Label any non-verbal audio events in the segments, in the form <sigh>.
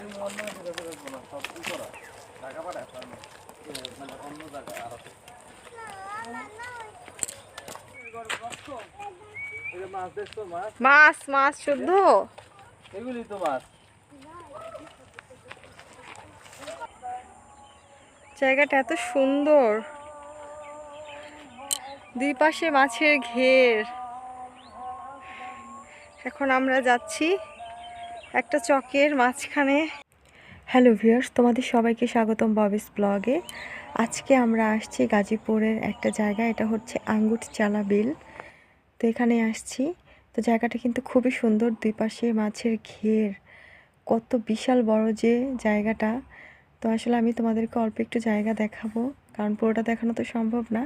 দিন অন্য জায়গায় বেরোবো না সব ই করা টাকা পাঠায় মানে অন্য জায়গায় আর মাছ মাছ মাছ মাছ শুদ্ধ? এগুলি তো মাছ। জায়গাটা এত সুন্দর। দুই পাশে মাছের ঘের। এখন আমরা যাচ্ছি একটা চকের মাঝখানে। হ্যালো ভিউয়ার্স তোমাদের সবাইকে স্বাগতম ববিস ব্লগে আজকে আমরা আসছি গাজীপুরের একটা জায়গা এটা হচ্ছে আঙ্গুট চালা বিল। তো এখানে আসছি। তো জায়গাটা কিন্তু খুবই সুন্দর দুই পাশে মাছের ঘের। কত বিশাল বড় যে জায়গাটা। তো আসলে আমি তোমাদেরকে অল্প একটু জায়গা দেখাবো, কারণ পুরোটা দেখানো তো সম্ভব না।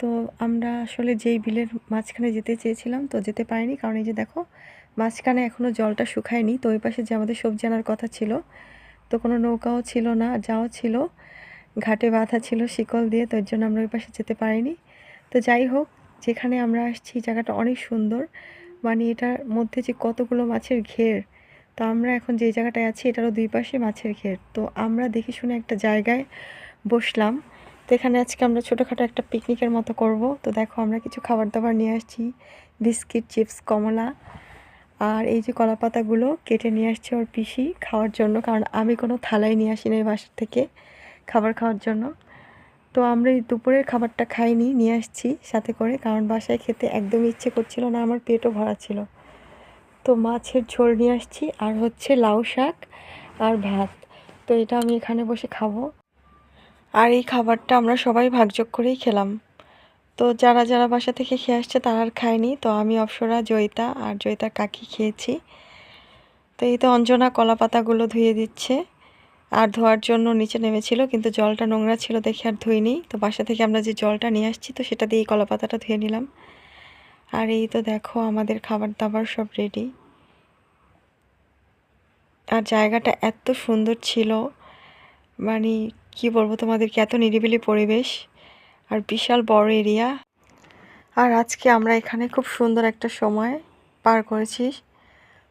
তো আমরা আসলে যেই বিলের মাঝখানে যেতে চেয়েছিলাম, তো যেতে পারিনি, কারণ এই যে দেখো মাঝখানে এখনও জলটা শুকায়নি, তো ওই পাশে যে আমাদের সবজি আনার কথা ছিল, তো কোনো নৌকাও ছিল না, যাও ছিল, ঘাটে বাঁধা ছিল শিকল দিয়ে, তো এর জন্য আমরা ওই পাশে যেতে পারিনি। তো যাই হোক, যেখানে আমরা আসছি জায়গাটা অনেক সুন্দর মানে এটার মধ্যে যে কতগুলো মাছের ঘের, তো আমরা এখন যে জায়গাটায় আছি এটারও দুই পাশে মাছের ঘের। তো আমরা দেখে শুনে একটা জায়গায় বসলাম, তো এখানে আজকে আমরা ছোটোখাটো একটা পিকনিকের মতো করব। তো দেখো আমরা কিছু খাবার দাবার নিয়ে আসছি, বিস্কিট, চিপস, কমলা আর এই যে কলা পাতাগুলো কেটে নিয়ে আসছে ওর পিসি খাওয়ার জন্য, কারণ আমি কোনো থালাই নিয়ে আসি না এই বাসার থেকে খাবার খাওয়ার জন্য। তো আমরা এই দুপুরের খাবারটা খাইনি, নিয়ে আসছি সাথে করে, কারণ বাসায় খেতে একদমই ইচ্ছে করছিল না, আমার পেটও ভরা ছিল। তো মাছের ঝোল নিয়ে আসছি, আর হচ্ছে লাউ শাক আর ভাত। তো এটা আমি এখানে বসে খাব। আর এই খাবারটা আমরা সবাই ভাগযোগ করেই খেলাম। তো যারা যারা বাসা থেকে খেয়ে আসছে তারা আর খায়নি। তো আমি, অপসরা, জয়িতা আর জয়িতার কাকি খেয়েছি। তো এই তো অঞ্জনা কলা পাতাগুলো ধুয়ে দিচ্ছে। আর ধোয়ার জন্য নিচে নেমেছিল, কিন্তু জলটা নোংরা ছিল দেখে আর ধুইনি। তো বাসা থেকে আমরা যে জলটা নিয়ে আসছি, তো সেটা দিয়ে কলা পাতাটা ধুয়ে নিলাম। আর এই তো দেখো আমাদের খাবার দাবার সব রেডি আর জায়গাটা এত সুন্দর ছিল। মানে কি বলব তোমাদেরকে, এত নিরিবিলি পরিবেশ। আর বিশাল বড় এরিয়া। আর আজকে আমরা এখানে খুব সুন্দর একটা সময় পার করেছি।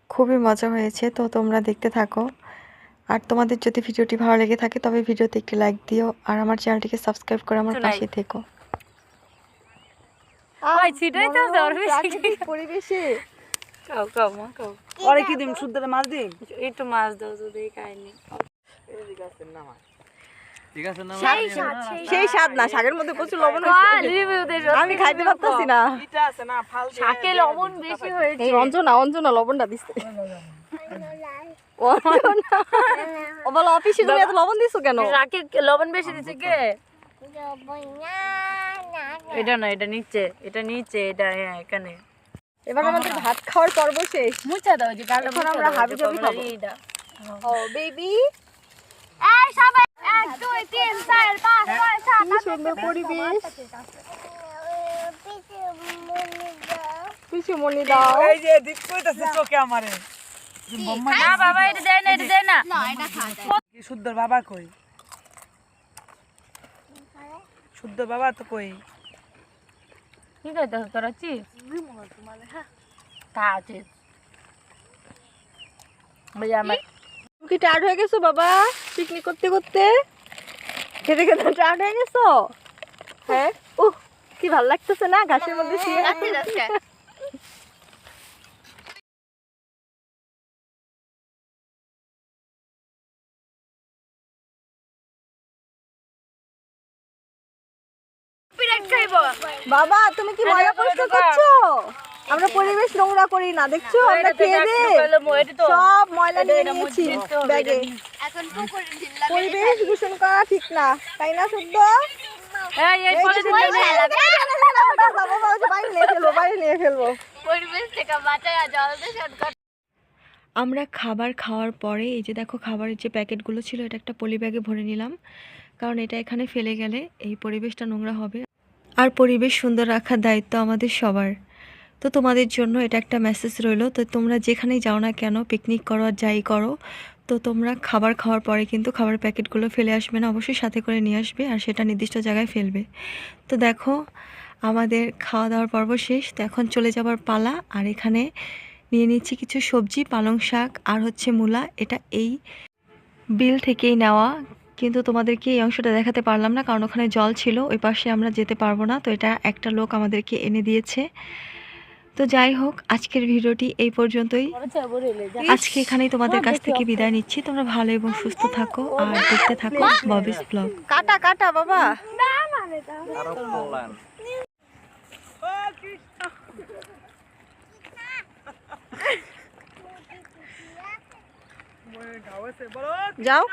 খুবই মজা হয়েছে তো তোমরা দেখতে থাকো। আর তোমাদের যদি ভিডিওটি ভালো লেগে থাকে তবে ভিডিওতে একটি লাইক দিও। আর আমার চ্যানেলটিকে সাবস্ক্রাইব করে আমার। পাশে থেকো। পরিবেশে। খাও খাও মা পরে কি দিম শুদ্ধ মাছ দিম একটু মাছ দাও যদি খাইনি। ঠিক আছে না? সেই স্বাদ না শাকের মধ্যে প্রচুর লবণ আমি খাইতে পারতাছি না। ইটা আছে না ফাল দিয়ে শাকে লবণ বেশি হয়েছে। অঞ্জনা অঞ্জনা লবণটা দিছে। ও বলো অফিসে তুমি এত লবণ দিছো কেন? শাকে লবণ বেশি দিছে কে? এটা না এটা নিচে এটা নিচে এটা হ্যাঁ এখানে। এবার আমাদের ভাত খাওয়ার পর্ব শেষ। মুছা দাও যে এখন আমরা হাবিজাবি খাব। ও বেবি কি সুন্দর পরিবেশ। পিছু মনি দাও এই যে দিক কইতাছে চোখে আমারে। না বাবা এটা দেয় না এটা দেয় না। কি শুদ্ধ বাবা কই? শুদ্ধ বাবা তো কই? কি কইতাছ তোরা চিপস তা চিপস ওই আমার কি টায়ার্ড হয়ে গেছো বাবা? পিকনিক করতে করতে? খেতে খেতে টায়ার্ড হয়ে গেছো? হ্যাঁ। উহ কি ভালো লাগতেছে না ঘাসের মধ্যে শুয়ে বাবা তুমি কি ময়লা পরিষ্কার করছ? আমরা পরিবেশ নোংরা করি না দেখছ? আমরা খেয়ে দে সব ময়লা নিয়ে নিয়েছি ব্যাগে। পরিবেশ দূষণ করা ঠিক না তাই না শুদ্ধ? আমরা খাবার খাওয়ার পরে এই যে দেখো খাবারের যে প্যাকেটগুলো ছিল এটা একটা পলি ব্যাগে ভরে নিলাম। কারণ এটা এখানে ফেলে গেলে এই পরিবেশটা নোংরা হবে। আর পরিবেশ সুন্দর রাখার দায়িত্ব আমাদের সবার। তো তোমাদের জন্য এটা একটা মেসেজ রইল, তো তোমরা যেখানেই যাও না কেন পিকনিক করো আর যাই করো, তো তোমরা খাবার খাওয়ার পরে কিন্তু খাবার প্যাকেটগুলো ফেলে আসবে না, অবশ্যই সাথে করে নিয়ে আসবে আর সেটা নির্দিষ্ট জায়গায় ফেলবে। তো দেখো, আমাদের খাওয়া দাওয়ার পর্ব শেষ, তো এখন চলে যাবার পালা, আর এখানে নিয়ে নিচ্ছি কিছু সবজি, পালং শাক আর হচ্ছে মূলা, এটা এই বিল থেকেই নেওয়া। কিন্তু তোমাদেরকে এই অংশটা দেখাতে পারলাম না, কারণ ওখানে জল ছিল, ওই পাশে আমরা যেতে পারব না, তো এটা একটা লোক আমাদেরকে এনে দিয়েছে। তো যাই হোক আজকের ভিডিওটি এই পর্যন্তই। আজকে এখানেই তোমাদের কাছ থেকে বিদায় নিচ্ছি। তোমরা ভালো এবং সুস্থ থাকো আর দেখতে থাকো ববিস ব্লগ। কাটা কাটা বাবা। <laughs> যাও।